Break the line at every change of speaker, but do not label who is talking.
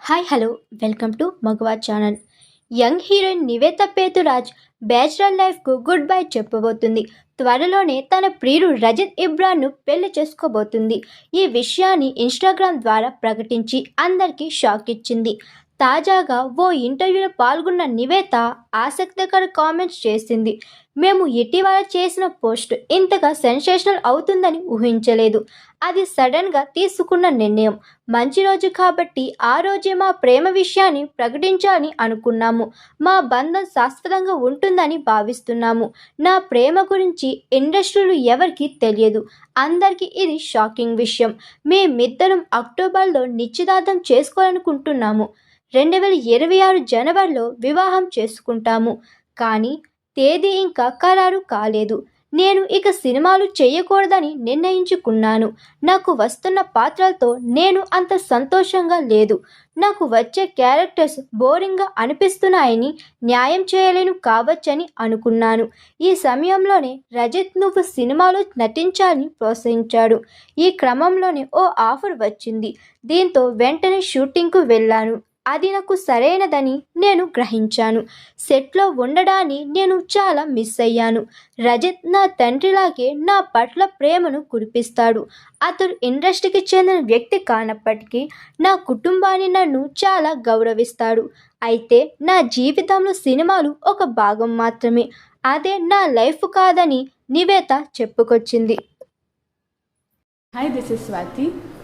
Hi hello welcome to మగవా channel young heroine Nivetha Pethuraj bachelor లైఫ్కు good bye చెప్పబోతుంది. త్వరలోనే తన ప్రియుడు రజత్ ఇబ్రాన్ను పెళ్ళి చేసుకోబోతుంది. ఈ విషయాన్ని ఇన్స్టాగ్రామ్ ద్వారా ప్రకటించి అందరికీ షాక్ ఇచ్చింది. తాజాగా ఓ ఇంటర్వ్యూలో పాల్గొన్న నివేత ఆసక్తికర కామెంట్స్ చేసింది. మేము ఇటీవల చేసిన పోస్ట్ ఇంతగా సెన్సేషనల్ అవుతుందని ఊహించలేదు. అది సడన్గా తీసుకున్న నిర్ణయం. మంచి రోజు కాబట్టి ఆ రోజే మా ప్రేమ విషయాన్ని ప్రకటించాలని అనుకున్నాము. మా బంధం శాశ్వతంగా ఉంటుందని భావిస్తున్నాము. నా ప్రేమ గురించి ఇండస్ట్రీలు ఎవరికీ తెలియదు. అందరికీ ఇది షాకింగ్ విషయం. మేమిద్దరం అక్టోబర్లో నిశ్చితార్థం చేసుకోవాలనుకుంటున్నాము. రెండు వేల ఇరవై ఆరు జనవరిలో వివాహం చేసుకుంటాము. కానీ తేదీ ఇంకా ఖరారు కాలేదు. నేను ఇక సినిమాలు చేయకూడదని నిర్ణయించుకున్నాను. నాకు వస్తున్న పాత్రలతో నేను అంత సంతోషంగా లేదు. నాకు వచ్చే క్యారెక్టర్స్ బోరింగ్గా అనిపిస్తున్నాయని న్యాయం చేయలేను కావచ్చని అనుకున్నాను. ఈ సమయంలోనే రజత్ నువ్వు సినిమాలో నటించాలని ప్రోత్సహించాడు. ఈ క్రమంలోనే ఓ ఆఫర్ వచ్చింది. దీంతో వెంటనే షూటింగ్కు వెళ్ళాను. అది నాకు సరైనదని నేను గ్రహించాను. సెట్లో ఉండడాన్ని నేను చాలా మిస్ అయ్యాను. రజత్ నా తండ్రిలాగే నా పట్ల ప్రేమను కురిపిస్తాడు. అతడు ఇండస్ట్రీకి చెందిన వ్యక్తి కానప్పటికీ నా కుటుంబాన్ని నన్ను చాలా గౌరవిస్తాడు. అయితే నా జీవితంలో సినిమాలు ఒక భాగం మాత్రమే. అదే నా లైఫ్ కాదని నివేత చెప్పుకొచ్చింది.
Hi this is Swathi